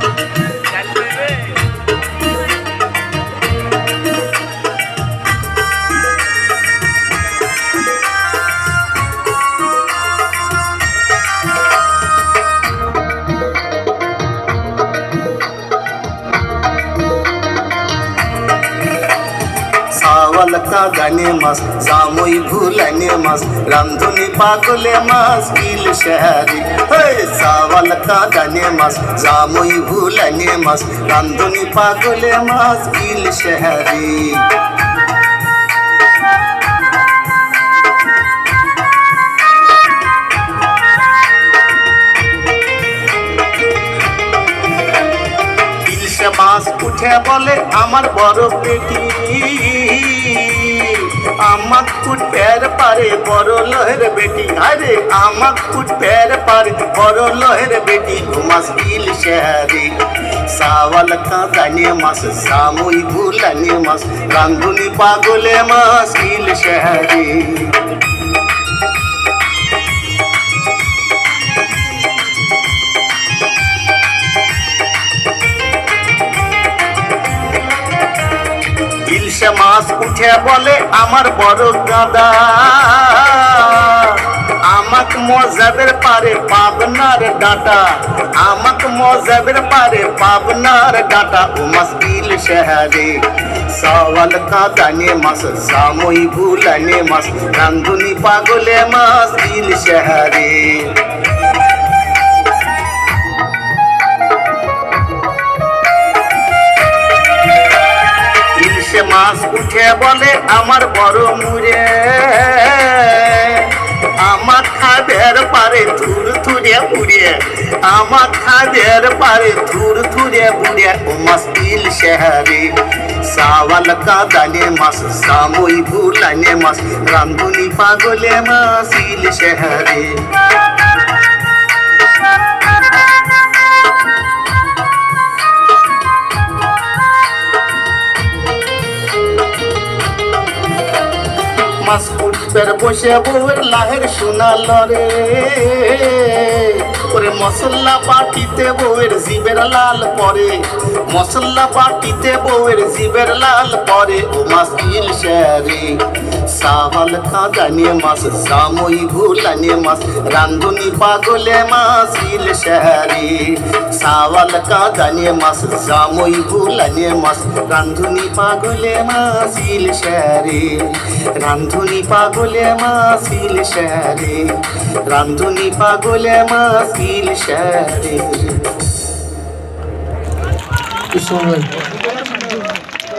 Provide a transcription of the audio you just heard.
Thank you. সাওয়ালকা জানে মাস জামুই ভুলানে মাস, রান্ধুনি পাগলে মাস গিল শহরি হে সাওয়ালকা গানে মাস জামুই ভুলানে মাস, রান্ধুনি পাগলে মাস গিল শহরি উঠে বলে, আমার বড় পেটি, আমার আমাক ফুটপের পারে বড় লহের বেটি। আরে, আমার আমাক ফুটপের পারে বড় লহের বেটি। ঘুমাস ইল শেহারি, সাওয়াল কাঁদানে মাস, সামুই ভুলানে মাস, রান্ধুনি পাগলে মাস ইল শেহারি। ইলশে মাছ উঠে বলে, আমার বড় দাদা, আমাক মজাবের পারে পাবনার ডাটা, আমাক মজাবের পারে পাবনার ডাটা, ও মাস ইল শহরে, সওয়াল কাদানে মাস সাময়ী ভুলানে মাস রান্ধুনি পাগলে মাস ইল শহরে। মাছ উঠে বলে, আমার বড় মুড়ে, আমার খাদের পারে থুর থুরে পুড়ে আমার খাদের পারে থুর থুরে পুড়ে ও মাস ইল শহরে, সাওয়াল কাদানে মাস, সামুই ভুলানে মাস, রান্ধুনি পাগলে মাস ইল শহরে। মাস উঠবের বসে বউয়ের লাহের শোনাল রে। ওরে মশলা পাটিতে বউয়ের জিবের লাল পরে। মশলা পাটিতে বউয়ের জিবের লাল পরে। ও মাস ইল সাওয়াল কাঁদানে মাস সাময়ী ভুলানে মাস, রান্ধুনি পাগলে মাস ইল শেরে সাওয়াল কাঁদানে মাস সাময়ী ভুলানে মাস, রান্ধুনি পাগলে মাস ইল শেরে রান্ধুনি পাগলে মাসিল শহরে, রান্ধুনি পাগলে মাসিল শহরে। কি সময়